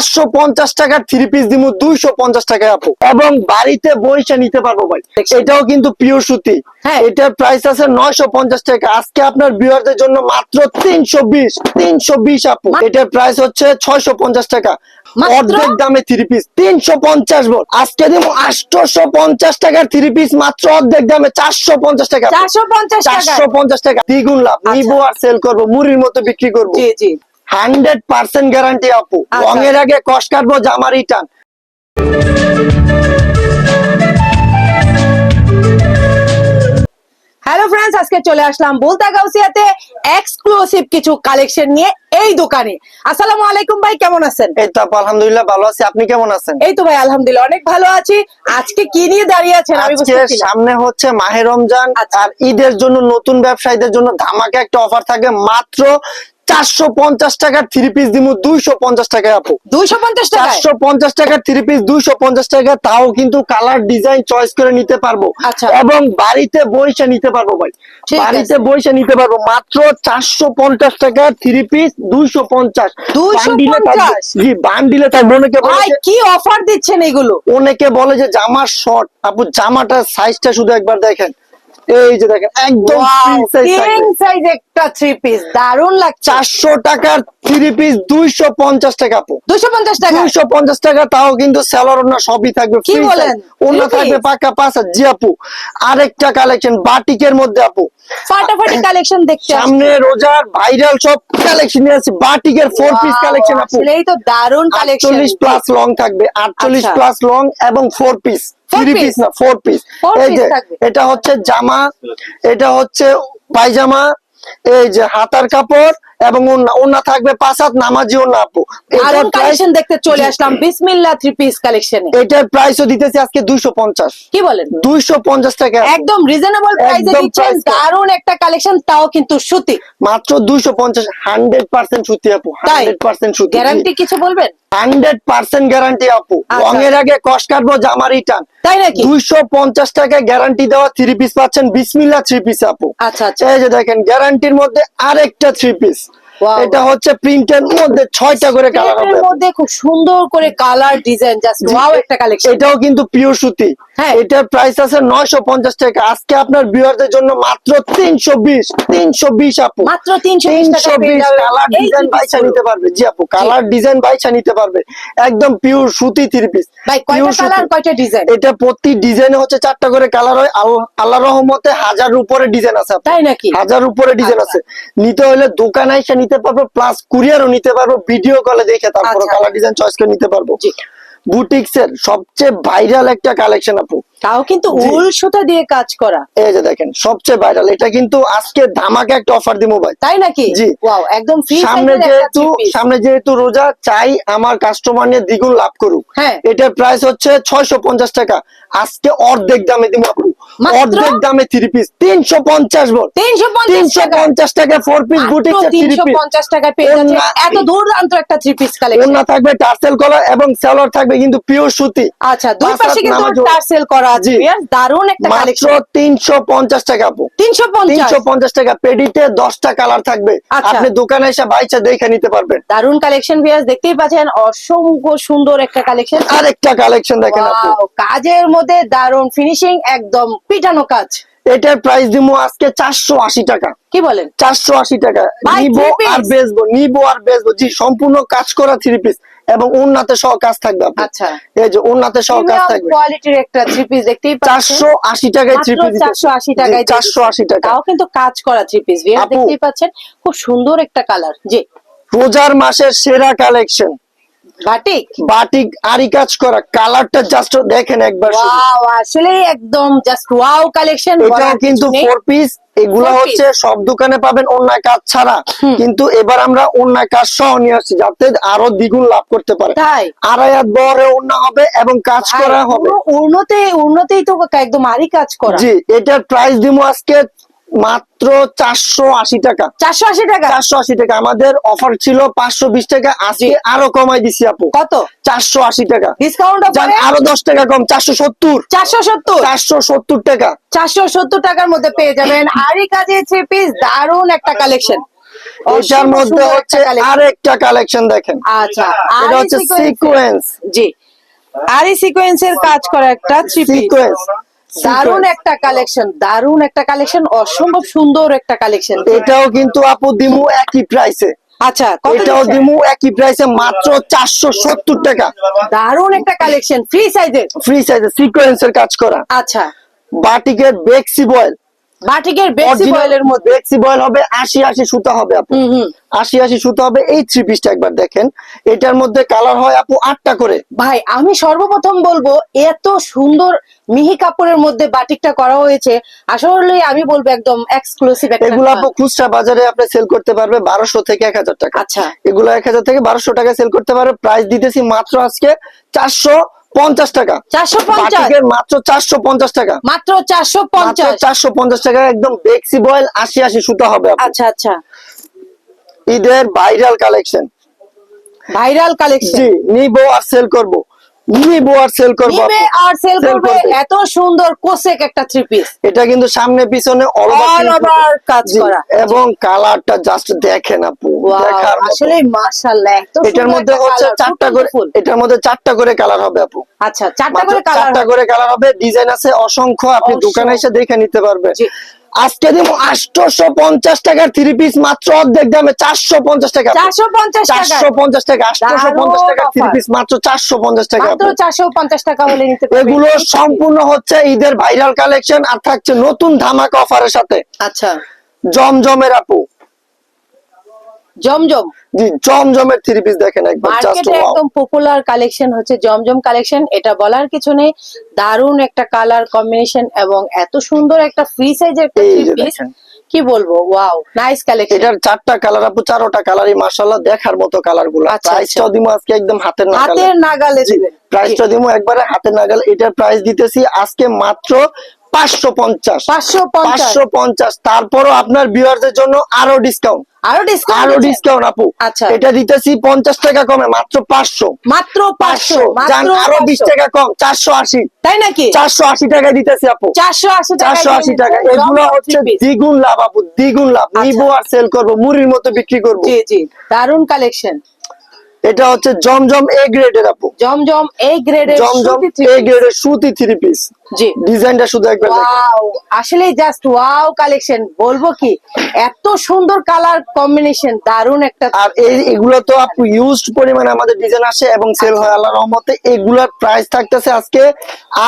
চারশো পঞ্চাশ টাকার থ্রি পিস দিব দুইশো পঞ্চাশ টাকায় আপু। এবং বাড়িতে বইসা নিতে পারব ভাই। এটাও কিন্তু পিওর সুতি। হ্যাঁ। এটার প্রাইস আছে নয়শো পঞ্চাশ টাকা। আজকে আপনার বিয়ারদের জন্য মাত্র তিনশো বিশ তিনশো বিশ আপু। এটার প্রাইস হচ্ছে ছয়শো পঞ্চাশ টাকা। অর্ধেক দামে থ্রি পিস তিনশো পঞ্চাশ বল। আজকে দিব আটশোশো পঞ্চাশ টাকার থ্রি পিস মাত্র অর্ধেক দামে চারশো পঞ্চাশ টাকা চারশো পঞ্চাশ টাকা চারশো পঞ্চাশ টাকা। দ্বিগুণ লাভ। নিবো আর সেল করব মুড়ির মতো বিক্রি করব। জি জি। হান্ড্রেড পার্সেন্ট গ্যারান্টি আপু। আচ্ছা। রঙের আগে কষ কাটবো জামা রিটার্ন। হ্যালো ফ্রেন্ডস আজকে চলে আসলাম বুলতা গাউসিয়াতে এক্সক্লুসিভ কিছু কালেকশন নিয়ে এই দোকানে। আসসালামু আলাইকুম ভাই কেমন আছেন? এই তো আলহামদুলিল্লাহ ভালো আছি। আপনি কেমন আছেন? এই তো ভাই আলহামদুলিল্লাহ অনেক ভালো আছি। আজকে কি নিয়ে দাঁড়িয়ে আছেন আমি আজকে সামনে হচ্ছে মাহে রমজান আচ্ছা। আর ঈদের জন্য নতুন ব্যবসায়ীদের জন্য ধামাকা একটা অফার থাকে। মাত্র চারশো পঞ্চাশ টাকার থ্রি পিস দিব দুইশো পঞ্চাশ টাকায় আপু। দুইশো পঞ্চাশ চারশো পঞ্চাশ টাকার থ্রি পিস দুইশো পঞ্চাশ টাকা তাও কিন্তু কালার ডিজাইন চয়েস করে নিতে পারব। আচ্ছা। এবং বাড়িতে বইসা নিতে পারব ভাই। বাড়িতে বইসা নিতে পারব। মাত্র চারশো পঞ্চাশ টাকা থ্রি পিস দুইশো পঞ্চাশ। 250 জি বান্ডিলে থাকবে। অনেকে কি অফার দিচ্ছেন এগুলো? অনেকে বলে যে জামার শর্ট আপু জামাটার সাইজটা শুধু একবার দেখেন। এই যে দেখেন একদম free size থাকবে। তিন সাইজ একটা থ্রি পিস দারুণ লাগছে। চারশো টাকার থ্রি পিস দুইশো পঞ্চাশ টাকা আপু। দুইশো পঞ্চাশ টাকা? দুইশো পঞ্চাশ টাকা তাও কিন্তু সেলার ওনা সবই থাকবে কি বলেন? ওনা থাকবে পাকা পাঁচ হাজার। জি আপু আরেকটা কালেকশন বাটিকের মধ্যে আপু। ফাটাফাটি কালেকশন দেখতে সামনে রোজার ভাইরাল সব কালেকশন বাটিকের ফোর পিস কালেকশন আপু। এই তো দারুণ কালেকশন প্লাস লং থাকবে আটচল্লিশ আচ্ছা। প্লাস লং এবং ফোর পিস থ্রি পিস না ফোর পিস এই যে এটা হচ্ছে জামা এটা হচ্ছে পায়জামা এই যে হাতার কাপড় এবং ওন্না থাকবে পাঁচ হাত নামাজি ওন্না আপু। দারুণ কালেকশন দেখতে চলে আসলাম। বিসমিল্লাহ থ্রি পিস কালেকশনে এটার প্রাইসও দিতেছি আজকে দুইশো পঞ্চাশ। কি বলেন? দুইশো পঞ্চাশ টাকা। একদম রিজনেবল প্রাইসে দিচ্ছেন। price একটা কালেকশন তাও কিন্তু সুতি। মাত্র দুইশো পঞ্চাশ হান্ড্রেড পার্সেন্ট সুতি আপু তাই? হান্ড্রেড পার্সেন্ট সুতি। গ্যারান্টি কিছু বলবেন? হান্ড্রেড পার্সেন্ট গ্যারান্টি আপু। আচ্ছা। রঙের আগে কষ কাটবো জামা রিটার্ন তাই নাকি? দুইশো পঞ্চাশ টাকা গ্যারান্টি দেওয়া থ্রি পিস পাচ্ছেন। বিসমিল্লা থ্রি পিস আপু। আচ্ছা আচ্ছা। এই যে দেখেন গ্যারান্টির মধ্যে আরেকটা থ্রি পিস. এটা হচ্ছে প্রিন্টের মধ্যে ছয়টা করে কালারের হবে। মধ্যে খুব সুন্দর করে কালার ডিজাইন জাস্ট ওয়াও একটা কালেকশন এটাও কিন্তু পিওর সুতি। হ্যাঁ। এটার প্রাইস আছে নয়শো পঞ্চাশ টাকা। আজকে আপনার বিয়ারদের জন্য মাত্র তিনশো বিশ তিনশো বিশ আপু। মাত্র তিনশো তিনশো বিশ কালার ডিজাইন বাইছা নিতে পারবে। জি আপু কালার ডিজাইন বাইছা নিতে পারবে। একদম পিওর সুতি থ্রি পিস ভাই কয়টা কালার কয়টা ডিজাইন এটা প্রতি ডিজাইনে হচ্ছে চারটা করে কালার হয়। রহমতে হাজার উপরে ডিজাইন আছে তাই নাকি? হাজার উপরে ডিজাইন আচ্ছা। আছে। নিতে হলে দোকানে এসে নিতে পারব প্লাস কুরিয়ারও নিতে পারব ভিডিও কলে দেখে তারপরে। কালার ডিজাইন চয়েস করে নিতে পারব। জি। বুটিক্স এর সবচেয়ে ভাইরাল একটা কালেকশন আপু তাও কিন্তু উল সুতা দিয়ে কাজ করা এই যে দেখেন সবচেয়ে ভাইরাল এটা কিন্তু আজকে ধামাকা একটা অফার দিব ভাই তাই নাকি জি। ওয়াও একদম ফ্রি সামনে যেহেতু সামনে যেহেতু রোজা চাই আমার কাস্টমার নিয়ে দ্বিগুণ লাভ করুক হ্যাঁ। এটার প্রাইস হচ্ছে ছয়শো পঞ্চাশ টাকা আজকে অর্ধেক দামে দিব আপু? অর্ধেক দামে থ্রি পিস তিনশো পঞ্চাশ তিনশো পঞ্চাশ টাকা। ফোর পিস বুটিক তিনশো পঞ্চাশ পেয়ে যাচ্ছে। এত দুর্দান্ত একটা থ্রি পিস কালেকশন থাকবে টার্সেল এবং সেলর থাকবে কিন্তু পিওর সুতি। আচ্ছা দুই পাশে কিন্তু টার্সেল করা আছে। দারুণ একটা মাত্র কালেকশন তিনশো পঞ্চাশ টাকা আপু। তিনশো তিনশো পঞ্চাশ টাকা পেডিতে দশটা কালার থাকবে। আচ্ছা। আপনি দোকানে এসে বাইচা দেখে নিতে পারবেন। দারুণ কালেকশন ভিয়াস দেখতেই পাচ্ছেন অসংখ্য সুন্দর একটা কালেকশন আরেকটা কালেকশন দেখেন কাজের মধ্যে দারুণ। ফিনিশিং একদম পিটানো কাজ। এটার প্রাইস দিব আজকে চারশো আশি টাকা। কি বলেন? চারশো আশি টাকা। নিবো আর বেচবো নিবো আর বেচবো। জি সম্পূর্ণ কাজ করা থ্রি পিস এবং উন্নাতে সহ কাজ থাকবে আচ্ছা। এই যে উন্নাতে সহ কাজ থাকবে। কোয়ালিটির একটা থ্রি পিস দেখতেই পাচ্ছেন। চারশো আশি টাকায় থ্রি পিস চারশো আশি টাকায় চারশো আশি টাকা। তাও কিন্তু কাজ করা থ্রি পিস দেখতেই পাচ্ছেন খুব সুন্দর একটা কালার জি। রোজার মাসের সেরা কালেকশন বাটিক? বাটিক আরি কাজ করা কালারটা জাস্ট দেখেন একবার। ওয়াও আসলে একদম জাস্ট ওয়াও কালেকশন এটাও কিন্তু ফোর পিস এগুলা হচ্ছে সব দোকানে পাবেন অন্য কাজ ছাড়া। কিন্তু এবার আমরা অন্য কাজ সহ নিয়ে আসছি যাতে আরও দ্বিগুণ লাভ করতে পারে। তাই? আড়াই হাত বহরে অন্য হবে এবং কাজ করা হবে। উন্নতে উন্নতেই তো একদম আরই কাজ করা। জি এটার প্রাইস দিব আজকে মাত্র চারশো আশি টাকা। চারশো আশি টাকা? চারশো আশি টাকা। আমাদের অফার ছিল পাঁচশো বিশ টাকা। আজকে আরও কমাই দিছি আপু। কত? চারশো আশি টাকা। ডিসকাউন্ট আরও দশ টাকা কম। চারশো সত্তর। চারশো সত্তর? চারশো সত্তর টাকা। চারশো সত্তর টাকার মধ্যে পেয়ে যাবেন আরই কাজে থ্রি পিস দারুণ একটা কালেকশন এটার মধ্যে হচ্ছে। আরেকটা কালেকশন দেখেন। আচ্ছা এটা হচ্ছে সিকোয়েন্স জি। আরি সিকোয়েন্সের কাজ করা একটা থ্রি পিস সিকোয়েন্স দারুণ একটা কালেকশন দারুণ একটা কালেকশন অসম্ভব সুন্দর একটা কালেকশন এটাও কিন্তু আপু দিমু একই প্রাইসে আচ্ছা এটাও দিমু একই প্রাইসে মাত্র চারশো সত্তর টাকা। দারুণ একটা কালেকশন ফ্রি সাইজের ফ্রি সিকোয়েন্সের কাজ করা। আচ্ছা। বাটিকের বেক্সি বয়েল বাটিকের বেক্সি বয়েলের মধ্যে। বেক্সি বয়েল হবে আশি আশি সুতা হবে আপু। হুম হুম। আশি আশি সুতা হবে এই থ্রি পিসটা একবার দেখেন। এটার মধ্যে কালার হয় আপু আটটা করে। ভাই আমি সর্বপ্রথম বলব এত সুন্দর মিহি কাপড়ের মধ্যে বাটিকটা করা হয়েছে। আসলে আমি বলব একদম এক্সক্লুসিভ একটা এগুলো আপু খুচরা বাজারে আপনি সেল করতে পারবে বারোশো থেকে এক হাজার টাকা। আচ্ছা। এগুলো এক হাজার থেকে বারোশো টাকা সেল করতে পারবে। প্রাইস দিতেছি মাত্র আজকে চারশো পঞ্চাশ টাকা। চারশো পঞ্চাশ। মাত্র চারশো পঞ্চাশ টাকা। মাত্র চারশো পঞ্চাশ। চারশো পঞ্চাশ টাকা একদম বেক্সি বয়েল আশি আশি সুতা হবে আচ্ছা আচ্ছা। ঈদের ভাইরাল কালেকশন। Viral collection. জি নিবো আর সেল করব। নিবো আর সেল করব নিবে আর সেল করবে। করবে। এত সুন্দর কোসেক একটা থ্রি পিস এটা কিন্তু সামনে পিছনে all over All print over কাজ করা। এবং কালারটা জাস্ট দেখেন আপু দেখার আসলে মাশাআল্লাহ এত এটার মধ্যে হচ্ছে চারটা করে। এটার মধ্যে চারটা করে কালার হবে আপু। আচ্ছা চারটা করে কালার চারটা করে কালার হবে। ডিজাইন আছে অসংখ্য আপনি দোকানে এসে দেখে নিতে পারবেন। আজকে দিব আটশো পঞ্চাশ টাকার থ্রি পিস মাত্র অর্ধেক দামে চারশো পঞ্চাশ টাকা। চারশো পঞ্চাশ টাকা? চারশো পঞ্চাশ টাকা আটশোশো পঞ্চাশ টাকা থ্রি পিস মাত্র চারশো পঞ্চাশ টাকা। মাত্র চারশো পঞ্চাশ টাকা হলে নিতে পারবেন। এগুলো। সম্পূর্ণ হচ্ছে ঈদের ভাইরাল কালেকশন আর থাকছে নতুন ধামাকা অফারের সাথে। আচ্ছা। জমজমের আপু। জমজম। জি জমজমের থ্রি পিস দেখেন একবার জাস্ট মার্কেটে একদম পপুলার কালেকশন হচ্ছে জমজম কালেকশন এটা বলার কিছু নেই। দারুণ একটা কালার কম্বিনেশন এবং এত সুন্দর একটা ফ্রি সাইজের একটা থ্রি পিস কি বলব? ওয়াও নাইস কালেকশন এটার চারটা কালার আপু চারোটা কালারই মাশাআল্লাহ দেখার মতো কালারগুলো। আচ্ছা, প্রাইসটাও দিব আজকে একদম হাতের নাগালে। হাতের নাগালে দিবেন। প্রাইসটা দিব একবারে হাতের নাগাল। এটার প্রাইস দিতেছি আজকে মাত্র পাঁচশো পঞ্চাশ। পাঁচশো পঞ্চাশ। পাঁচশো পঞ্চাশ। তারপরও আপনার ভিউয়ারদের জন্য আরও ডিসকাউন্ট আরও ডিসকাউন্ট আরও ডিসকাউন্ট আপু। আচ্ছা। এটা দিতেছি পঞ্চাশ টাকা কমে মাত্র পাঁচশো। মাত্র পাঁচশো পাঁচশো। আরও বিশ টাকা কম চারশো আশি। তাই নাকি? চারশো আশি টাকা দিতেছি আপু। টাকা চারশো আশি টাকা এগুলো হচ্ছে দ্বিগুণ লাভ আপু দ্বিগুণ লাভ। আচ্ছা। নিবো আর সেল করব মুড়ির মতো বিক্রি করব। জি জি। দারুণ কালেকশন এটা হচ্ছে জমজম এ গ্রেডের আপু। জমজম এই গ্রেডের জমজম এ গ্রেডের সুতি থ্রি পিস জি। ডিজাইনটা শুধু একবার ওয়াও আসলে জাস্ট ওয়াও কালেকশন বলব কি এত সুন্দর কালার কম্বিনেশন দারুণ একটা আর এই এগুলো তো আপু ইউজড পরিমাণে আমাদের ডিজাইন আসে এবং সেল হয় আল্লাহর রহমতে। এগুলার প্রাইস থাকতেছে আজকে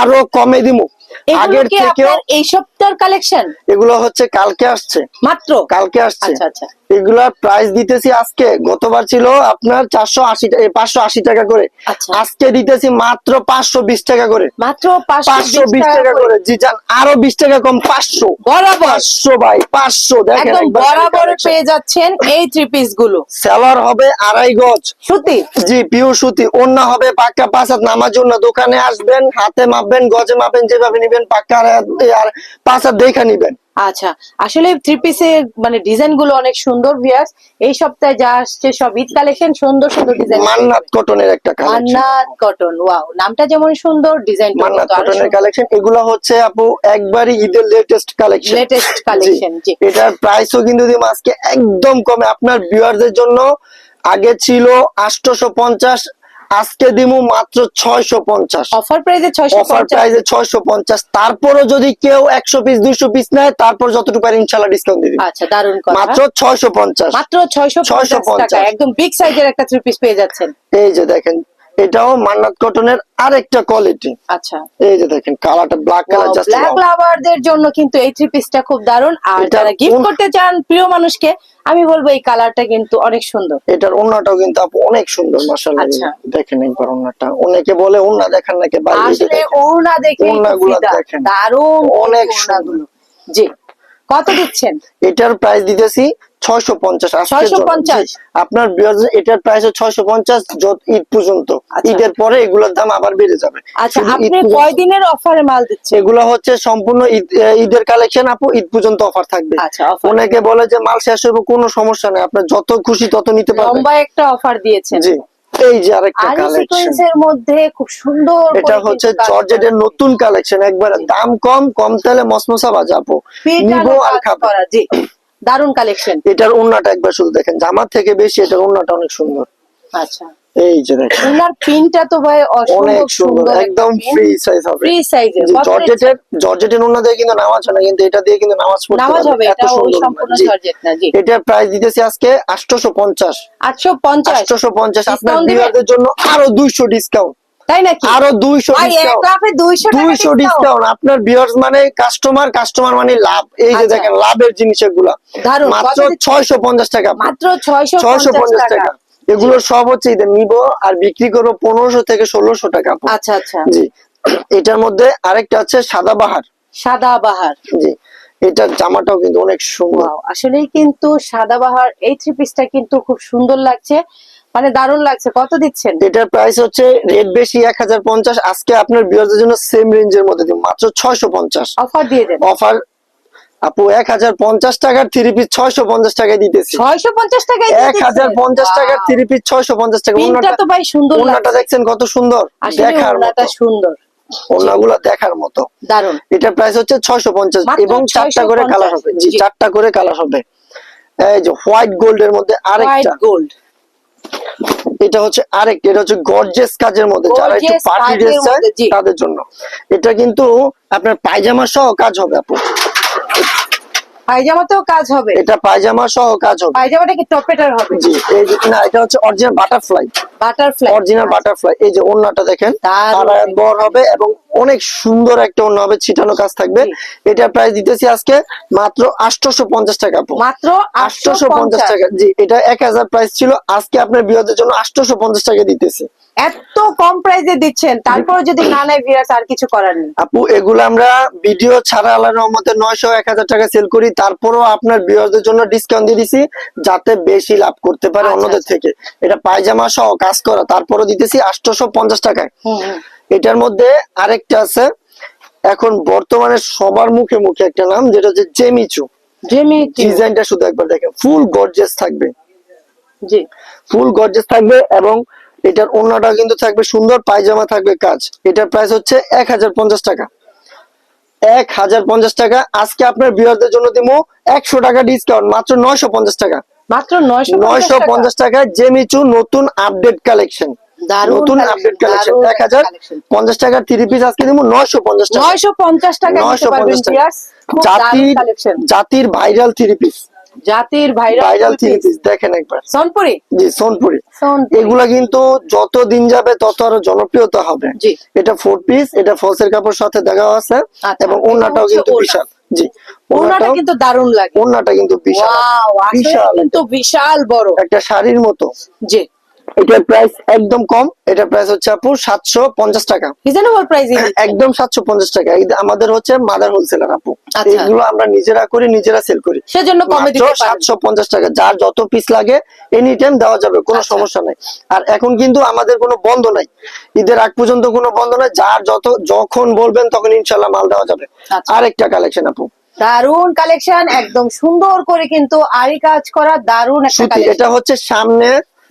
আরও কমে দিমু। আগের কি থেকেও আপনার এই সপ্তাহের কালেকশন এগুলো হচ্ছে কালকে আসছে। মাত্র? কালকে আসছে। আচ্ছা আচ্ছা। এগুলার প্রাইস দিতেছি আজকে। গতবার ছিল আপনার চারশো আশি পাঁচশো আশি টাকা করে। আচ্ছা। আজকে দিতেছি মাত্র পাঁচশো বিশ টাকা করে। মাত্র পাঁচশো বিশ টাকা করে। জি যান আরও বিশ টাকা কম পাঁচশো। বরাবর। পাঁচশো ভাই পাঁচশো দেখেন বরাবর পেয়ে যাচ্ছেন এই থ্রি পিসগুলো। সেলার হবে আড়াই গজ। সুতি। জি পিওর সুতি। অন্য হবে পাক্কা পাঁচ হাত নামার জন্য দোকানে আসবেন হাতে মাপবেন গজে মাপবেন যেভাবে নিবেন পাক্কা আর পাঁচ হাত দেখা নিবেন। আচ্ছা আসলে থ্রি পিসের মানে ডিজাইনগুলো অনেক সুন্দর ভিয়াস এই সপ্তাহে যা আসছে সব ঈদ কালেকশন সুন্দর সুন্দর ডিজাইন মান্নাত কটনের একটা কালেকশন মান্নাত কটন ওয়াও নামটা যেমন সুন্দর ডিজাইন মান্নাত কটনের কালেকশন এগুলো হচ্ছে আপু একবারই ঈদের লেটেস্ট কালেকশন লেটেস্ট কালেকশন জি এটার প্রাইসও কিন্তু দিম আজকে একদম কমে। আপনার ভিউয়ারদের জন্য আগে ছিল আটশোশো পঞ্চাশ আজকে দিমু মাত্র ছয়শো পঞ্চাশ। অফার ছয়শো অফার প্রাইসে ছয়শো পঞ্চাশ। তারপরও যদি কেউ একশো পিস দুইশো পিস নেয় তারপর যতটুকু পারে ইনশাল্লাহ ডিসকাউন্ট দিয়ে দিবি। আচ্ছা দারুণ মাত্র ছয়শো পঞ্চাশ। মাত্র ছয়শো ছয়শো পঞ্চাশ। একদম বিগ সাইজের একটা থ্রি পিস পেয়ে যাচ্ছেন। এই যে দেখেন এটাও মান্নাত কটনের আরেকটা কোয়ালিটি আচ্ছা। এই যে দেখেন কালারটা ব্ল্যাক কালার জাস্ট ব্ল্যাক লাভারদের জন্য কিন্তু এই থ্রি পিসটা খুব দারুণ আর যারা গিফট করতে চান প্রিয় মানুষকে আমি বলব এই কালারটা কিন্তু অনেক সুন্দর। এটার ওন্নাটাও কিন্তু আপু অনেক সুন্দর মাশাআল্লাহ। আচ্ছা। দেখেন একবার ওন্নাটা। অনেকে বলে ওন্না দেখেন নাকি বাইরে আসলে। ওড়না দেখে ওড়নাগুলো দেখেন। দারুণ অনেক ওড়নাগুলো জি। কত দিচ্ছেন? এটার প্রাইস দিতেছি ছয়শো পঞ্চাশ 650 আপনার এটার প্রাইস ছয়শো পঞ্চাশ ঈদ পর্যন্ত। আচ্ছা। ঈদের পরে এগুলোর দাম আবার বেড়ে যাবে। আচ্ছা আপনি কয়দিনের অফারে মাল দিচ্ছেন? এগুলো হচ্ছে সম্পূর্ণ ঈদের কালেকশন আপু ঈদ পর্যন্ত অফার থাকবে। আচ্ছা অনেকে বলে যে মাল শেষ হবে কোনো সমস্যা নেই। আপনার যত খুশি তত নিতে পারবেন। লম্বা একটা অফার দিয়েছেন। জি এই যে আরেকটা কালেকশন সিকোয়েন্সের মধ্যে খুব সুন্দর এটা হচ্ছে জর্জেটের নতুন কালেকশন একবারে দাম কম কম তেলে মসমসা বাজাবো। নিবো আর খাব। দারুণ কালেকশন এটার ওন্নাটা একবার শুধু দেখেন জামার থেকে বেশি এটার ওন্নাটা অনেক সুন্দর। আচ্ছা। এই যে দেখেন। ওনার পিনটা তো ভাই অনেক সুন্দর একদম ফ্রি সাইজ হবে। ফ্রি সাইজের জর্জেটের জর্জেটের ওন্না দিয়ে কিন্তু নামাজ হয় না কিন্তু এটা দিয়ে কিন্তু নামাজ পড়তে নামাজ হবে এত সুন্দর। জর্জেট না জি। এটার প্রাইস দিতেছি আজকে আপনার বিয়ারদের জন্য আরও দুইশো ডিসকাউন্ট তাই নাকি? আরও দুইশো ভাই এক ডিসকাউন্ট লাফে দুইশো দুইশো ডিসকাউন্ট আপনার বিয়ার্স মানে কাস্টমার কাস্টমার মানে লাভ। এই যে আচ্ছা। দেখেন লাভের জিনিস এগুলা মাত্র ছয়শো পঞ্চাশ টাকা। মাত্র ছয়শো ছয়শো পঞ্চাশ পঞ্চাশ টাকা। টাকা। এগুলো সব হচ্ছে নিবো আর বিক্রি করব পনেরোশো থেকে ষোলোশো টাকা। আচ্ছা আচ্ছা। জি। এটার মধ্যে আরেকটা আছে সাদা বাহার। সাদা বাহার। জি। এটার জামাটাও কিন্তু অনেক সুন্দর। আসলেই কিন্তু সাদাবাহার এই থ্রি পিসটা কিন্তু খুব সুন্দর লাগছে। মানে দারুণ লাগছে। কত দিচ্ছেন? এটার প্রাইস হচ্ছে রেট বেশি এক হাজার পঞ্চাশ। আজকে আপনার বিয়ারদের জন্য সেম রেঞ্জের মধ্যে দিই মাত্র ছয়শো পঞ্চাশ। অফার দিয়ে দেন। অফার আপু এক হাজার পঞ্চাশ টাকার থ্রি পিস ছয়শো পঞ্চাশ টাকায় দিতেছি। ছয়শো পঞ্চাশ টাকায় এক হাজার পঞ্চাশ টাকার থ্রি পিস ছয়শো পঞ্চাশ টাকা তো ভাই সুন্দর ওনাটা দেখছেন কত সুন্দর? দেখার মতো। সুন্দর। ওনাগুলো দেখার মতো। এটার প্রাইস হচ্ছে ছয়শো পঞ্চাশ এবং চারটা করে কালার হবে। জি। চারটা করে কালার হবে। এই যে হোয়াইট গোল্ড এর মধ্যে আরেকটা। গোল্ড এটা হচ্ছে আরেকটা এটা হচ্ছে গর্জেস কাজের মধ্যে যারা একটু পার্টি ড্রেস চায় তাদের জন্য। এটা কিন্তু আপনার পায়জামা সহ কাজ হবে আপু। পায়জামাতেও কাজ হবে। এটা পায়জামা সহ কাজ হবে। পায়জামাটা কি টপেটার হবে? জি এই যে না এটা হচ্ছে original butterfly butterfly original butterfly এই যে ওন্নাটা দেখেন। আড়াই বড় হবে এবং অনেক সুন্দর একটা ওন্না হবে ছিটানো কাজ থাকবে। এটা প্রাইস দিতেছি আজকে মাত্র আটশোশো পঞ্চাশ টাকা মাত্র আটশো আটশোশো পঞ্চাশ টাকা। জি এটা এক হাজার প্রাইস ছিল। আজকে আপনার বিরোধের জন্য আটশোশো পঞ্চাশ টাকা দিতেছি। এত কম প্রাইসে দিচ্ছেন তারপর যদি না নেয় ভিউয়ার্স আর কিছু করার নেই আপু এগুলো আমরা ভিডিও ছাড়া আল্লাহ রহমতে নয়শো এক হাজার টাকা সেল করি তারপরও আপনার বিয়ারদের জন্য ডিসকাউন্ট দিয়ে দিছি যাতে বেশি লাভ করতে পারে আচ্ছা, অন্যদের আচ্ছা। থেকে এটা পায়জামা সহ কাজ করা তারপরও দিতেছি আটশোশো পঞ্চাশ টাকায় হুম, হুম। এটার মধ্যে আরেকটা আছে এখন বর্তমানে সবার মুখে মুখে একটা নাম যেটা হচ্ছে জেমিচু জেমি টিউ। ডিজাইনটা শুধু একবার দেখেন ফুল গর্জেস থাকবে জি ফুল গর্জেস থাকবে এবং এটার অন্যটা কিন্তু থাকবে সুন্দর পায়জামা থাকবে কাজ। এটার প্রাইস হচ্ছে এক হাজার পঞ্চাশ টাকা। এক হাজার পঞ্চাশ টাকা। আজকে আপনার বিয়ারদের জন্য দিব একশো টাকা ডিসকাউন্ট মাত্র নয়শো পঞ্চাশ টাকা। মাত্র নয়শো নয়শো পঞ্চাশ টাকা জেমিচু নতুন আপডেট কালেকশন নতুন আপডেট কালেকশন এক হাজার পঞ্চাশ টাকার থ্রি পিস আজকে দিব নয়শো পঞ্চাশ টাকা। নয়শো পঞ্চাশ টাকা নয়শো পঞ্চাশ টাকা। জাতির জাতির ভাইরাল থ্রি পিস জাতির ভাইরাল দেখেন একবার। সোনপুরি? জি সোনপুরি। এগুলা কিন্তু যত দিন যাবে তত আরও জনপ্রিয়তা হবে। জি। এটা ফোর পিস এটা ফলসের কাপড় সাথে দেখা আছে আচ্ছা, এবং ওনাটাও কিন্তু। বিশাল। জি ওনাটা কিন্তু দারুণ লাগে। ওনাটা কিন্তু বিশাল। ওয়াও আসলে বিশাল কিন্তু বিশাল বড়। একটা শাড়ির মতো। জি। এটার প্রাইস একদম কম। এটার প্রাইস হচ্ছে আপু সাতশো পঞ্চাশ টাকা। রিজনেবল প্রাইসে একদম সাতশো পঞ্চাশ টাকা। আমাদের হচ্ছে মাদার হোলসেলার আপু। আচ্ছা। এগুলো আমরা নিজেরা করি নিজেরা সেল করি। সেজন্য কমে দিতে সাতশো পঞ্চাশ টাকা। যার যত পিস লাগে এনি টাইম দেওয়া যাবে কোনো আচ্ছা। সমস্যা নাই। আর এখন কিন্তু আমাদের কোনো বন্ধ নাই। ঈদের আগ পর্যন্ত কোনো বন্ধ নাই। যার যত যখন বলবেন তখন ইনশাল্লাহ মাল দেওয়া যাবে। আচ্ছা। আরেকটা কালেকশন আপু। দারুণ কালেকশন একদম সুন্দর করে কিন্তু আরি কাজ করা দারুণ একটা এটা হচ্ছে সামনে।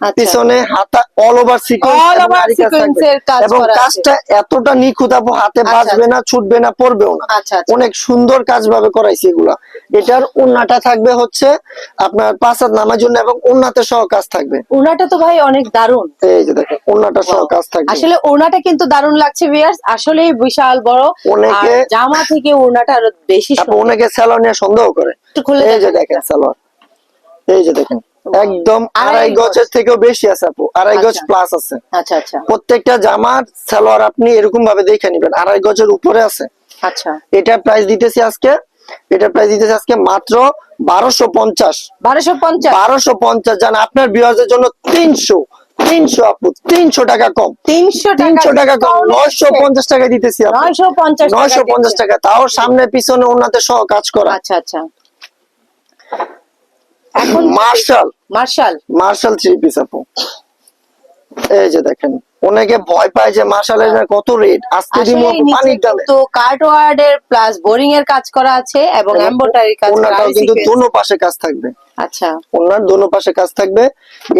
পিছনে হাতা অল ওভার সিকোয়েন্স এবং কাজটা এতটা নিখুঁত আপু হাতে আচ্ছা, বাজবে না ছুটবে না পড়বেও না। আচ্ছা আচ্ছা। অনেক সুন্দর কাজ ভাবে করাইছি এগুলা। এটার উন্নাটা থাকবে হচ্ছে আপনার পাঁচ হাত নামার জন্য এবং উন্নাতে সহ কাজ থাকবে। ওনাটা তো ভাই অনেক দারুণ। এই যে দেখেন উন্নাটা সহ কাজ থাকবে। আসলে ওনাটা কিন্তু দারুণ লাগছে ভিয়ার্স আসলেই বিশাল বড়। অনেকে- জামা থেকে ওনাটা আরও বেশি। অনেকে স্যালোয়ার নিয়ে সন্দেহ করে। এই যে দেখান। স্যালোয়ার এই যে দেখেন। একদম আড়াই গজের থেকেও বেশি আছে আপু আড়াই গজ আচ্ছা। প্লাস আছে। আচ্ছা আচ্ছা। প্রত্যেকটা জামার সালোয়ার আপনি এরকম ভাবে দেখে নিবেন আড়াই গজের উপরে আছে। আচ্ছা। এটা প্রাইস দিতেছি আজকে এটা প্রাইস দিতেছি আজকে মাত্র বারোশো পঞ্চাশ। বারোশো পঞ্চাশ। বারোশো পঞ্চাশ জান আপনার বিয়ারদের জন্য তিনশো তিনশো আপু তিনশো টাকা কম। তিনশো তিনশো টাকা কম নয়শো পঞ্চাশ টাকা দিতেছি আপু। নয়শো পঞ্চাশ নয়শো পঞ্চাশ টাকা তাও সামনে পিছনে ওনাতে সহ কাজ করা। আচ্ছা আচ্ছা। এখন marshal marshal marshal three piece আপু। এই যে দেখেন অনেকে ভয় পায় যে মার্শালের কত রেট আজকে নিচে পানির দামে তো কার্ডওয়ার্ড এর প্লাস বোরিং এর কাজ করা আছে এবং এমব্রয়ডারি কাজ করা আছে কিন্তু। পাশে কাজ থাকবে। আচ্ছা। ওনার দোনো পাশে কাজ থাকবে।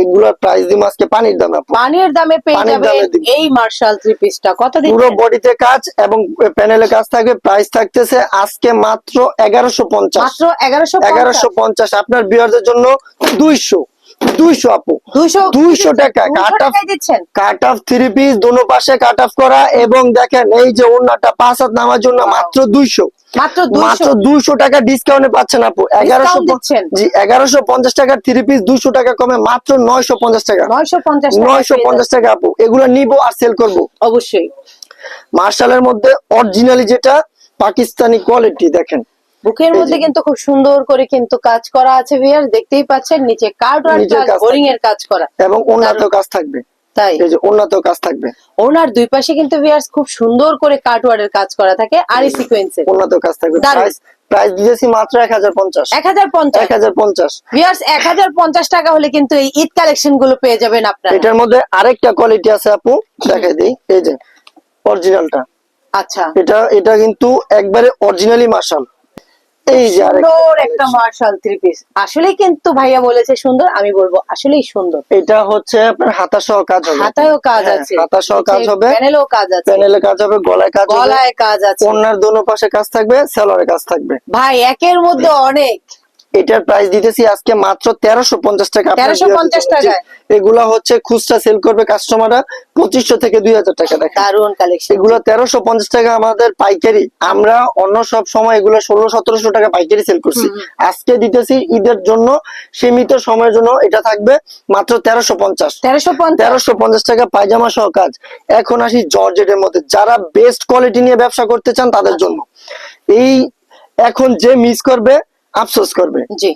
এগুলোর প্রাইস দিব আজকে পানির দামে পানির দামে পেয়ে যাবেন এই মার্শাল থ্রি পিসটা কত দিন পুরো বডিতে কাজ এবং প্যানেলে কাজ থাকবে। প্রাইস থাকতেছে আজকে মাত্র এগারোশো পঞ্চাশ। মাত্র এগারোশো এগারোশো পঞ্চাশ। আপনার বিয়ারদের জন্য দুইশো। দুইশো আপু। দুইশো টাকা, কাট অফ থ্রি পিস দোনো পাশে কাট অফ করা এবং দেখেন এই যে ওনাটা পাঁচ হাত নামার জন্য মাত্র দুইশো। মাত্র মাত্র দুইশো। দুইশো টাকা ডিসকাউন্টে পাচ্ছেন আপু। এগারোশো জি এগারোশো পঞ্চাশ টাকার থ্রি পিস দুইশো টাকা কমে মাত্র নয়শো পঞ্চাশ টাকা। নয়শো পঞ্চাশ টাকা আপু। এগুলো নিবো আর সেল করব। অবশ্যই। মার্শালের মধ্যে অরিজিনালি যেটা পাকিস্তানি কোয়ালিটি দেখেন। বুকের মধ্যে কিন্তু খুব সুন্দর করে কিন্তু কাজ করা আছে ভিয়ার দেখতেই পাচ্ছেন নিচে কার্ড বোরিং এর কাজ করা। এবং উন্নত কাজ থাকবে। তাই? এই যে উন্নত কাজ থাকবে। ওনার দুই পাশে কিন্তু ভিয়ার্স খুব সুন্দর করে কাটওয়ার্ডের কাজ করা থাকে আর এই সিকোয়েন্সে উন্নত কাজ থাকবে। প্রাইস প্রাইস দিয়েছি মাত্র এক হাজার পঞ্চাশ। এক হাজার পঞ্চাশ। এক হাজার পঞ্চাশ। ভিয়ার্স এক হাজার পঞ্চাশ টাকা হলে কিন্তু এই ঈদ কালেকশনগুলো পেয়ে যাবেন আপনারা। এটার মধ্যে আরেকটা কোয়ালিটি আছে আপু দেখাই দিই। এই যে অরিজিনালটা আচ্ছা। এটা এটা কিন্তু একবারে অরিজিনালি আরেকটা সুন্দর একটা মার্শাল থ্রি পিস আসলে কিন্তু ভাইয়া বলেছে সুন্দর আমি বলব আসলেই সুন্দর। এটা হচ্ছে আপনার হাতা সহ কাজ হবে। হাতায়ও কাজ হ্যাঁ, আছে। হাতা সহ কাজ হবে। প্যানেলেও কাজ আছে। প্যানেলে কাজ হবে গলায় কাজ গলায় কাজ আছে। ওনার দোনো পাশে কাজ থাকবে সেলরে কাজ থাকবে। ভাই একের মধ্যে অনেক। এটার প্রাইস দিতেছি আজকে মাত্র তেরোশো পঞ্চাশ টাকা 1350 জি, টাকায়? এগুলা হচ্ছে খুচরা সেল করবে কাস্টমাররা পঁচিশশো থেকে দুই হাজার টাকা দারুণ কালেকশন এগুলো তেরোশো পঞ্চাশ টাকা আমাদের পাইকারি। আমরা অন্য সব সময় এগুলো ষোলো সতেরোশো টাকা পাইকারি সেল করছি। আজকে দিতেছি ঈদের জন্য সীমিত সময়ের জন্য এটা থাকবে মাত্র তেরোশো পঞ্চাশ। তেরোশো পঞ্চাশ। তেরোশো পঞ্চাশ টাকা পায়জামা সহ কাজ। এখন আসি জর্জেটের মধ্যে। যারা বেস্ট কোয়ালিটি নিয়ে ব্যবসা করতে চান তাদের জন্য। এই এখন যে মিস করবে আফসোস করবে। জি।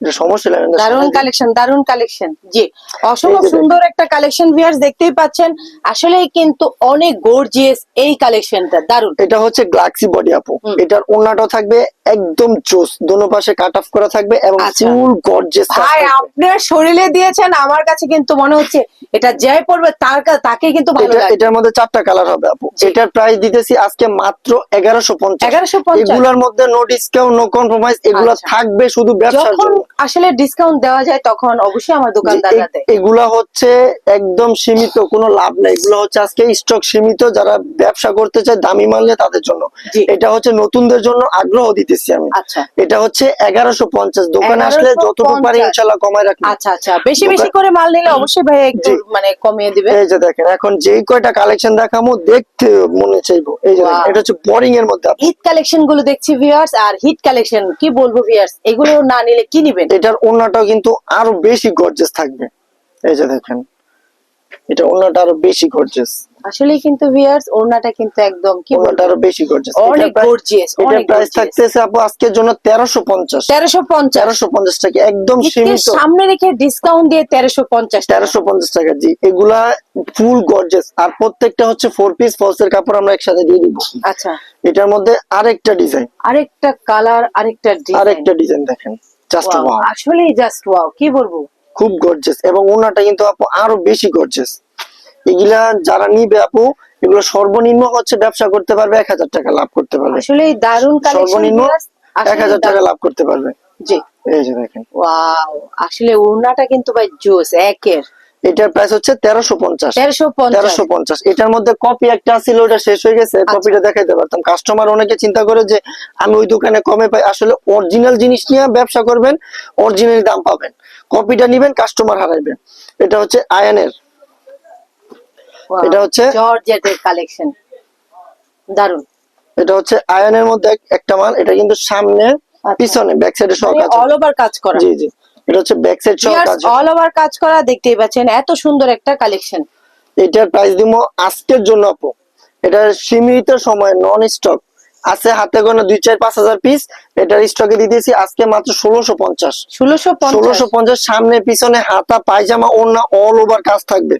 এটা সমস্যা লাগে না দারুণ কালেকশন দারুণ কালেকশন জি অসম্ভব সুন্দর একটা কালেকশন ভিউয়ার্স দেখতেই পাচ্ছেন। আসলে কিন্তু অনেক গর্জিয়াস এই কালেকশনটা দারুণ এটা হচ্ছে গ্লাক্সি বডি আপু। এটার ওন্নাটাও থাকবে একদম জোস দোনো পাশে কাট অফ করা থাকবে এবং আচ্ছা। ফুল গর্জেস ভাই আপনার শরীরে দিয়েছেন আমার কাছে কিন্তু মনে হচ্ছে এটা যাই পড়বে তার তাকে কিন্তু ভালো এটার মধ্যে চারটা কালার হবে আপু। এটার প্রাইস দিতেছি আজকে মাত্র এগারোশো পঞ্চাশ। এগারোশো পঞ্চাশ। এগুলার মধ্যে নো ডিসকাউন্ট নো কম্প্রোমাইজ এগুলা। থাকবে শুধু ব্যবসার জন্য। আসলে ডিসকাউন্ট দেওয়া যায় তখন অবশ্যই আমার যে দোকানদাররা এ- দেয় এগুলা হচ্ছে একদম সীমিত কোনো লাভ নেই। এগুলো হচ্ছে আজকে স্টক সীমিত যারা ব্যবসা করতে চায় দামি মাল নিয়ে তাদের জন্য। এটা হচ্ছে নতুনদের জন্য আগ্রহ দিতেছি আমি। আচ্ছা। এটা হচ্ছে এগারোশো পঞ্চাশ। দোকানে আসলে যতটুকু পারি 1150 ইনশাল্লাহ কমায় রাখব আচ্ছা আচ্ছা। বেশি বেশি করে মাল নিলে অবশ্যই ভাই একটু মানে কমিয়ে দিবে। এই যে দেখেন এখন যেই কয়টা কালেকশন দেখামো দেখতে মনে চাইব। এই যে এটা হচ্ছে বোরিং এর মধ্যে। হিট কালেকশনগুলো দেখছি ভিউয়ার্স আর হিট কালেকশন কি বলব ভিউয়ার্স এগুলো না নিলে কি নিবেন এটার ওন্নাটাও কিন্তু আরও বেশি গর্জেস থাকবে। এই যে দেখেন এটা ওন্নাটা আরও বেশি গর্জেস আসলে কিন্তু ভিউয়ার্স ওড়নাটা কিন্তু একদম কি ওন্নাটা আরও বেশি গর্জেস অনেক গর্জিয়াস এটার অনেক প্রাইস থাকতেছে আপু আজকের জন্য তেরোশো পঞ্চাশ। তেরোশো পঞ্চাশ। তেরোশো পঞ্চাশ টাকা একদম সীমিত। সামনে রেখে ডিসকাউন্ট দিয়ে তেরোশো পঞ্চাশ তেরোশো পঞ্চাশ টাকা জি। এগুলা ফুল গর্জেস আর প্রত্যেকটা হচ্ছে ফোর পিস ফলসের কাপড় আমরা একসাথে দিয়ে দিব। আচ্ছা। এটার মধ্যে আরেকটা ডিজাইন আরেকটা কালার আরেকটা ডিজাইন আরেকটা ডিজাইন দেখেন। জাস্ট ওয়াও আসলেই জাস্ট ওয়াও কি বলব? খুব গর্জেস এবং ওনাটা কিন্তু আপু আরও বেশি গর্জেস এগুলা যারা নিবে আপু এগুলো সর্বনিম্ন হচ্ছে ব্যবসা করতে পারবে এক হাজার টাকা লাভ করতে পারবে। আসলে কালেকশন সর্বনিম্ন এক হাজার টাকা লাভ করতে পারবে। জি। এই যে দেখেন। ওয়াও আসলে ওড়নাটা কিন্তু ভাই জোস একের। এটার প্রাইস হচ্ছে তেরোশো পঞ্চাশ। তেরোশো পঞ্চাশ। এটার মধ্যে কপি একটা ছিল ওটা শেষ হয়ে গেছে। আচ্ছা। কপিটা দেখাইতে পারতাম। কাস্টমার অনেকে চিন্তা করে যে আমি ওই দোকানে কমে পাই। আসলে অরিজিনাল জিনিস নিয়ে ব্যবসা করবেন অরিজিনাল দাম পাবেন। কপিটা নিবেন কাস্টমার হারাইবেন। এটা হচ্ছে আয়নের এটা হচ্ছে- জর্জেটের কালেকশন দারুণ এটা হচ্ছে আয়নের মধ্যে একটা মাল। এটা কিন্তু সামনে পিছনে ব্যাক সাইডে সহ কাজ অল ওভার কাজ করা। জি জি। এটা হচ্ছে ব্যাক সাইড সহ কাজ অল ওভার কাজ করা দেখতেই পাচ্ছেন এত সুন্দর একটা কালেকশন এটার প্রাইস আজকের জন্য আপু। এটা সীমিত সময় নন স্টক আছে হাতে গোনা দুই চার পাঁচ হাজার পিস এটার স্টকে দিতেছি আজকে মাত্র ষোলোশো পঞ্চাশ। ষোলোশো পঞ্চাশ। ষোলোশো পঞ্চাশ সামনে পিছনে হাতা পায়জামা ওড়না অল ওভার কাজ থাকবে।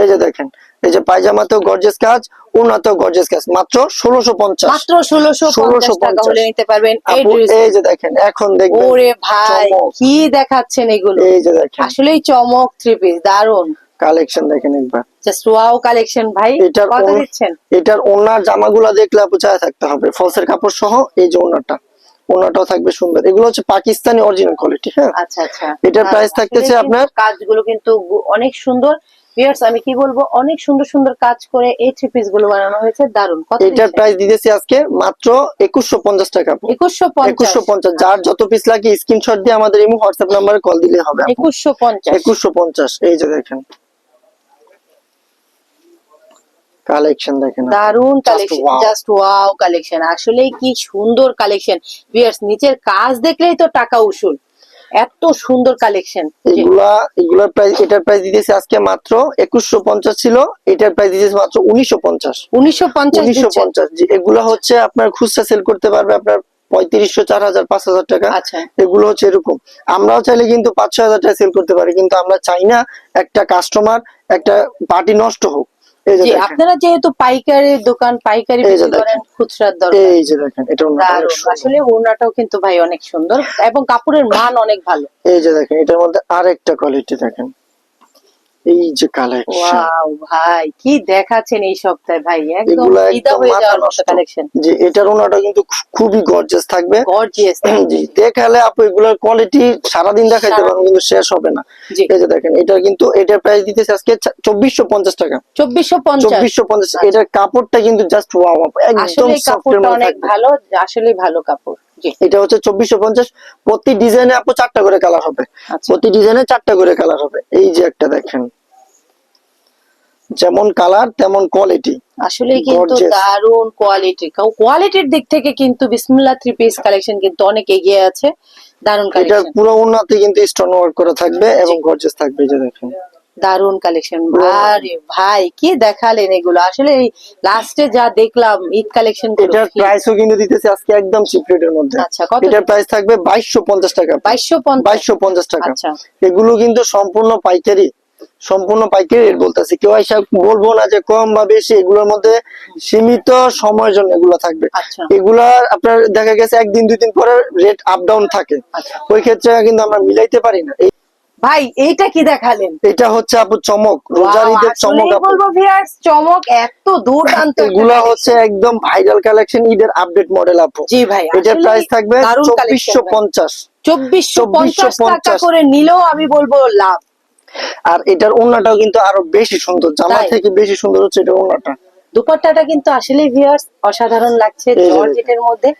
এই যে দেখেন এই যে পায়জামাতেও গর্জেস কাজ। ওড়নাতেও গর্জেস কাজ মাত্র ষোলোশো পঞ্চাশ। মাত্র ষোলোশো পঞ্চাশ 1650 টাকা হলে নিতে পারবেন। এই যে দেখেন এখন দেখবেন ওরে ভাই কি দেখাচ্ছেন এগুলো? এই যে দেখেন। আসলেই চমক থ্রি পিস দারুণ কালেকশন দেখেন একবার। জাস্ট ওয়াও কালেকশন ভাই। এটার কত ওন- দিচ্ছেন এটার ওনার জামাগুলা দেখলে চায় থাকতে হবে। ফলসের কাপড় সহ এই যে ওনারটা। ওনাটাও থাকবে সুন্দর। এগুলো হচ্ছে পাকিস্তানি অরিজিনাল কোয়ালিটি হ্যাঁ? আচ্ছা আচ্ছা। এটার প্রাইস থাকতেছে আপনার কাজগুলো কিন্তু অনেক সুন্দর। ভিউয়ার্স আমি কি বলব? অনেক সুন্দর সুন্দর কাজ করে এই থ্রি পিসগুলো বানানো হয়েছে। দারুণ কত এটার প্রাইস দিতেছি আজকে মাত্র একুশশো পঞ্চাশ টাকা। একুশশো পঞ্চাশ। একুশশো পঞ্চাশ। যার যত পিস লাগে স্ক্রিনশট দিয়ে আমাদের এই হোয়াটসঅ্যাপ নাম্বারে কল দিলে হবে একুশশো পঞ্চাশ। একুশশো পঞ্চাশ। এই যে দেখেন। কালেকশন দেখেন দারুণ কালেকশন জাস্ট ওয়াও কালেকশন আসলে কি সুন্দর কালেকশন ভিউয়ার্স নিচের কাজ দেখলেই তো টাকা উসুল। এত সুন্দর কালেকশন এগুলা এগুলার প্রাইস এটার প্রাইস দিতেছে আজকে মাত্র একুশশো পঞ্চাশ ছিল এটার প্রাইস দিতেছে মাত্র উনিশশো পঞ্চাশ। উনিশশো পঞ্চাশ উনিশশো পঞ্চাশ এগুলো হচ্ছে আপনার খুচরা সেল করতে পারবে আপনার পঁয়ত্রিশশো চার হাজার পাঁচ হাজার টাকা। আচ্ছা। এগুলো হচ্ছে এরকম। আমরাও চাইলে কিন্তু পাঁচ ছয় হাজার টাকা সেল করতে পারি কিন্তু আমরা চাই না একটা কাস্টমার একটা পার্টি নষ্ট হোক। জি আপনারা যেহেতু পাইকারি দোকান পাইকারি এই বিক্রি করেন খুচরার দরকার। এই যে দেখেন এটা আসলে ওড়নাটাও কিন্তু ভাই অনেক সুন্দর এবং কাপড়ের মান অনেক ভালো। এই যে দেখেন এটার মধ্যে আরেকটা কোয়ালিটি দেখেন। এই যে কালেকশন ওয়াও ভাই কি দেখাচ্ছেন এই সপ্তাহে ভাই? একদম ফিদা হয়ে যাওয়ার মতো কালেকশন এটার ওনাটা কিন্তু খুবই গর্জিয়াস থাকবে। গর্জিয়াস জি দেখালে আপু এগুলোর কোয়ালিটি সারাদিন দেখাইতে পারব কিন্তু শেষ হবে না। এই যে দেখেন এটা কিন্তু এটার প্রাইস দিতেছে আজকে চব্বিশশো পঞ্চাশ টাকা। চব্বিশশো পঞ্চাশ। চব্বিশশো পঞ্চাশ। এটার কাপড়টা কিন্তু জাস্ট ওয়াও একদম কাপড়টা অনেক ভালো আসলে ভালো কাপড়। এটা হচ্ছে চব্বিশশো পঞ্চাশ। প্রতি ডিজাইনে আপু চারটা করে কালার হবে। আচ্ছা। প্রতি ডিজাইনে চারটা করে কালার হবে। এই যে একটা দেখেন। যেমন কালার তেমন কোয়ালিটি আসলে কিন্তু. দারুণ কোয়ালিটি কোয়ালিটির দিক থেকে কিন্তু বিসমিল্লাহ থ্রি পিস কালেকশন কিন্তু অনেক এগিয়ে আছে। দারুণ কালেকশন পুরো উন্নতি কিন্তু স্টোন ওয়ার্ক করা থাকবে এবং গর্জেস থাকবে যে দেখেন। দারুণ কালেকশন আরে ভাই কি দেখালেন এগুলো? আসলে লাস্টে যা দেখলাম ঈদ কালেকশন এটার প্রাইসও কিন্তু দিতেছে আজকে একদম চিপ রেটের মধ্যে। আচ্ছা কত এটার প্রাইস থাকবে বাইশশো পঞ্চাশ টাকা। বাইশশো পঞ্চাশ? বাইশশো পঞ্চাশ টাকা। আচ্ছা। এগুলো কিন্তু সম্পূর্ণ পাইকারি। সম্পূর্ণ পাইকারি রেট বলতেছি। কেউ এসে বলব না যে কম বা বেশি এগুলোর মধ্যে সীমিত সময়ের জন্য এগুলো থাকবে। আচ্ছা। এগুলা আপনার দেখা গেছে একদিন দুই দিন পরে রেট আপ ডাউন থাকে। আচ্ছা। ওই ক্ষেত্রে কিন্তু আমরা মিলাইতে পারি না। এই- ভাই এইটা কি দেখালেন? এটা হচ্ছে আপু চমক রোজার ঈদের চমক বলব ভিউয়ার্স চমক এত দুর্দান্ত এগুলা হচ্ছে একদম ভাইরাল কালেকশন ঈদের আপডেট মডেল আপু। জি ভাই এটার প্রাইস থাকবে চব্বিশশো পঞ্চাশ। চব্বিশশো পঞ্চাশ টাকা করে নিলেও আমি বলব লাভ। আর এটার ওন্নাটাও কিন্তু আরও বেশি সুন্দর জামা থেকে বেশি সুন্দর হচ্ছে এটার ওন্নাটা দুপাট্টাটা কিন্তু আসলে ভিউয়ার্স অসাধারণ লাগছে জর্জেটের মধ্যে।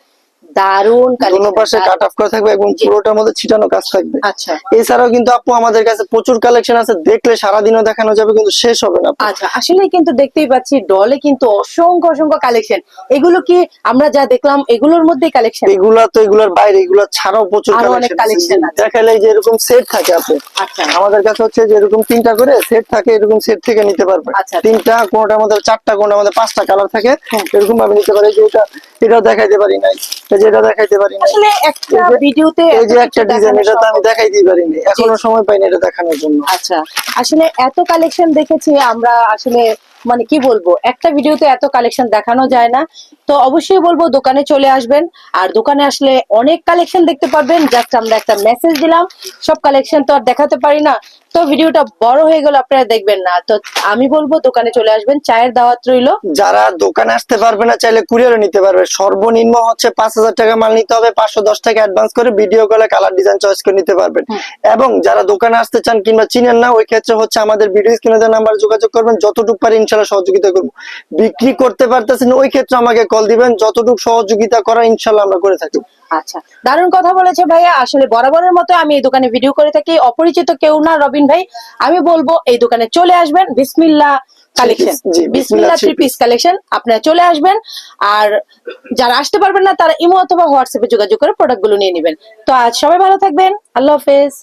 দারুণ দোনো পাশে কালেকশন কাট অফ করা থাকবে এবং পুরোটার মধ্যে ছিটানো কাজ থাকবে। আচ্ছা। এছাড়াও কিন্তু আপু আমাদের কাছে প্রচুর কালেকশন আছে দেখলে সারাদিনও দেখানো যাবে কিন্তু শেষ হবে না আচ্ছা আসলে কিন্তু দেখতেই পাচ্ছি ডলে কিন্তু অসংখ্য অসংখ্য কালেকশন এগুলো কি আমরা যা দেখলাম এগুলোর মধ্যেই কালেকশন এগুলা তো এগুলোর বাইরে এগুলা ছাড়াও প্রচুর কালেকশন আছে। দেখালে যে এরকম সেট থাকে আপু। আচ্ছা। আমাদের কাছে হচ্ছে যে এরকম তিনটা করে সেট থাকে এরকম সেট থেকে নিতে পারবে। আচ্ছা। তিনটা চারটা মধ্যে পাঁচটা কালার থাকে এরকম ভাবে নিতে পারে যে এটা এটাও দেখাইতে পারি নাই। এই যে এটা দেখাইতে পারি আসলে একটা এই যে- ভিডিওতে এই যে একটা ডিজাইন এটা তো আমি পারিনি। এখনও সময় পাইনি এটা দেখানোর জন্য। আচ্ছা আসলে এত কালেকশন দেখেছি আমরা আসলে মানে কি বলব একটা ভিডিওতে এত কালেকশন দেখানো যায় না। তো অবশ্যই বলব দোকানে চলে আসবেন। আর দোকানে আসলে অনেক কালেকশন দেখতে পারবেন। জাস্ট আমরা একটা মেসেজ দিলাম সব কালেকশন তো আর দেখাতে পারি না। তো ভিডিওটা বড় হয়ে গেল আপনারা দেখবেন না। তো আমি বলব দোকানে চলে আসবেন চায়ের দাওয়াত রইল। যারা দোকানে আসতে পারবে না চাইলে কুরিয়ারও নিতে পারবে। সর্বনিম্ন হচ্ছে পাঁচ হাজার টাকা মাল নিতে হবে। পাঁচশো দশ টাকা অ্যাডভান্স করে ভিডিও কলে কালার ডিজাইন চয়েস করে নিতে পারবেন। এবং যারা দোকানে আসতে চান কিংবা চিনেন না ওই ক্ষেত্রে হচ্ছে আমাদের ভিডিও স্ক্রিনে নাম্বার যোগাযোগ করবেন। যতটুকু পারি ইনশাল্লাহ সহযোগিতা করব। বিক্রি করতে পারতেছেন ওই ক্ষেত্রে আমাকে কল দিবেন যতটুকু সহযোগিতা করা ইনশাল্লাহ আমরা করে থাকি। আচ্ছা দারুণ কথা বলেছে ভাইয়া। আসলে বরাবরের মতো আমি এই দোকানে ভিডিও করে থাকি। অপরিচিত কেউ না রবিন ভাই। আমি বলব এই দোকানে চলে আসবেন। বিসমিল্লা কালেকশন বিসমিল্লা বিসমিল্লাহ থ্রি পিস কালেকশন আপনারা চলে আসবেন। আর যারা আসতে পারবেন না তারা ইমো অথবা হোয়াটসঅ্যাপে যোগাযোগ করে প্রোডাক্টগুলো নিয়ে নেবেন। তো আজ সবাই ভালো থাকবেন। আল্লাহ হাফেজ।